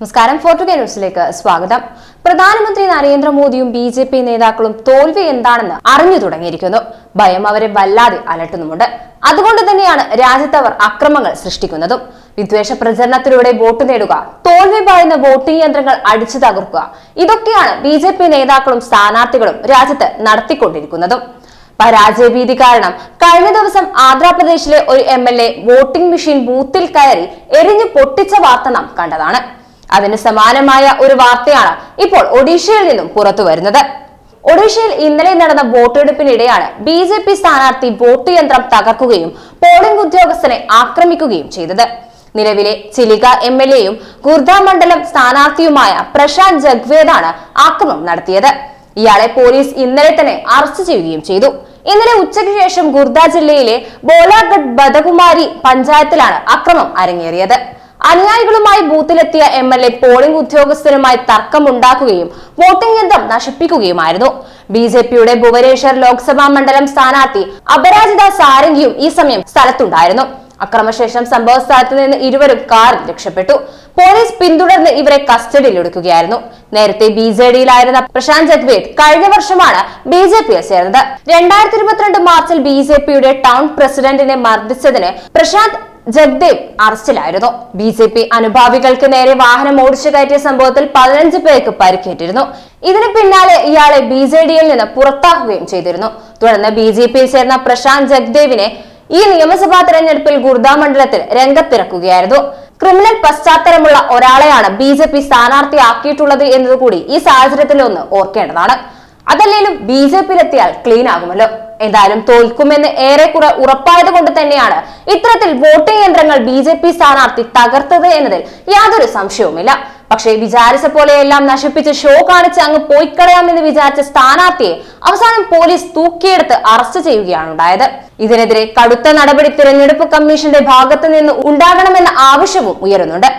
നമസ്കാരം. ഫോർട്ടുഗേ ന്യൂസിലേക്ക് സ്വാഗതം. പ്രധാനമന്ത്രി നരേന്ദ്രമോദിയും ബി ജെ പി നേതാക്കളും തോൽവി എന്താണെന്ന് അറിഞ്ഞു തുടങ്ങിയിരിക്കുന്നു. ഭയം അവരെ വല്ലാതെ അലട്ടുന്നുമുണ്ട്. അതുകൊണ്ട് തന്നെയാണ് രാജ്യത്ത് അവർ അക്രമങ്ങൾ സൃഷ്ടിക്കുന്നതും. വിദ്വേഷ പ്രചരണത്തിലൂടെ വോട്ട് നേടുക തോൽവി പായുന്ന വോട്ടിംഗ് യന്ത്രങ്ങൾ അടിച്ചു തകർക്കുക ഇതൊക്കെയാണ് ബി ജെ പി നേതാക്കളും സ്ഥാനാർത്ഥികളും രാജ്യത്ത് നടത്തിക്കൊണ്ടിരിക്കുന്നതും. പരാജയഭീതി കാരണം കഴിഞ്ഞ ദിവസം ആന്ധ്രാപ്രദേശിലെ ഒരു M L A voting machine ബൂത്തിൽ കയറി എരിഞ്ഞു പൊട്ടിച്ച വാർത്ത നാം കണ്ടതാണ്. അതിന് സമാനമായ ഒരു വാർത്തയാണ് ഇപ്പോൾ ഒഡീഷയിൽ നിന്നും പുറത്തു വരുന്നത്. ഒഡീഷയിൽ ഇന്നലെ നടന്ന വോട്ടെടുപ്പിനിടെയാണ് ബി ജെ പി സ്ഥാനാർത്ഥി വോട്ട് യന്ത്രം തകർക്കുകയും പോളിംഗ് ഉദ്യോഗസ്ഥനെ ആക്രമിക്കുകയും ചെയ്തത്. നിലവിലെ ചിലിക എം എൽ എയും ഗുർദ മണ്ഡലം സ്ഥാനാർത്ഥിയുമായ പ്രശാന്ത് ജഗ്വേദാണ് ആക്രമണം നടത്തിയത്. ഇയാളെ പോലീസ് ഇന്നലെ തന്നെ അറസ്റ്റ് ചെയ്യുകയും ചെയ്തു. ഇന്നലെ ഉച്ചയ്ക്ക് ശേഷം ഗുർദ ജില്ലയിലെ ബോലാഗഡ് ബദകുമാരി പഞ്ചായത്തിലാണ് അക്രമം അരങ്ങേറിയത്. അനുയായികളുമായി ബൂത്തിലെത്തിയ എം എൽ എ പോളിംഗ് ഉദ്യോഗസ്ഥരുമായി തർക്കമുണ്ടാക്കുകയും വോട്ടിംഗ് യന്ത്രം നശിപ്പിക്കുകയുമായിരുന്നു. ബി ജെ പിയുടെ ഭുവനേശ്വർ ലോക്സഭാ മണ്ഡലം സ്ഥാനാർത്ഥി അപരാജിത സാരംഗിയും ഈ സമയം സ്ഥലത്തുണ്ടായിരുന്നു. അക്രമശേഷം സംഭവ സ്ഥലത്ത് നിന്ന് ഇരുവരും കാറിൽ രക്ഷപ്പെട്ടു. പോലീസ് പിന്തുടർന്ന് ഇവരെ കസ്റ്റഡിയിലെടുക്കുകയായിരുന്നു. നേരത്തെ ബി ജെ ഡിയിലായിരുന്ന പ്രശാന്ത് ജഗ്വേദ് കഴിഞ്ഞ വർഷമാണ് ബി ജെ പിയിൽ ചേർന്നത്. രണ്ടായിരത്തി ഇരുപത്തിരണ്ട് മാർച്ചിൽ ബി ജെ പിയുടെ ടൗൺ പ്രസിഡന്റിനെ മർദ്ദിച്ചതിന് പ്രശാന്ത് ജഗ്ദേവ് അറസ്റ്റിലായിരുന്നു. ബി ജെ പി അനുഭാവികൾക്ക് നേരെ വാഹനം ഓടിച്ചു കയറ്റിയ സംഭവത്തിൽ പതിനഞ്ച് പേർക്ക് പരിക്കേറ്റിരുന്നു. ഇതിന് പിന്നാലെ ഇയാളെ ബി ജെ ഡിയിൽ നിന്ന് പുറത്താക്കുകയും ചെയ്തിരുന്നു. തുടർന്ന് ബി ജെ പിയിൽ ചേർന്ന പ്രശാന്ത് ജഗ്ദേവിനെ ഈ നിയമസഭാ തെരഞ്ഞെടുപ്പിൽ ഗുർദാ മണ്ഡലത്തിൽ രംഗത്തിറക്കുകയായിരുന്നു. ക്രിമിനൽ പശ്ചാത്തലമുള്ള ഒരാളെയാണ് ബി ജെ പി സ്ഥാനാർത്ഥിയാക്കിയിട്ടുള്ളത് എന്നതുകൂടി ഈ സാഹചര്യത്തിൽ ഒന്ന് ഓർക്കേണ്ടതാണ്. അതല്ലേലും ബി ജെ പിയിലെത്തിയാൽ ക്ലീൻ ആകുമല്ലോ. എന്തായാലും തോൽക്കുമെന്ന് ഏറെക്കുറെ ഉറപ്പായത് കൊണ്ട് തന്നെയാണ് ഇത്തരത്തിൽ വോട്ടിംഗ് യന്ത്രങ്ങൾ ബി ജെ പി സ്ഥാനാർത്ഥി തകർത്തത് എന്നതിൽ യാതൊരു സംശയവുമില്ല. പക്ഷേ വിചാരിച്ച പോലെയെല്ലാം നശിപ്പിച്ച് ഷോ കാണിച്ച് അങ്ങ് പോയിക്കളയാമെന്ന് വിചാരിച്ച സ്ഥാനാർത്ഥിയെ അവസാനം പോലീസ് തൂക്കിയെടുത്ത് അറസ്റ്റ് ചെയ്യുകയാണ് ഉണ്ടായത്. ഇതിനെതിരെ കടുത്ത നടപടി തിരഞ്ഞെടുപ്പ് കമ്മീഷന്റെ ഭാഗത്ത് നിന്ന് ഉണ്ടാകണമെന്ന ആവശ്യവും ഉയരുന്നുണ്ട്.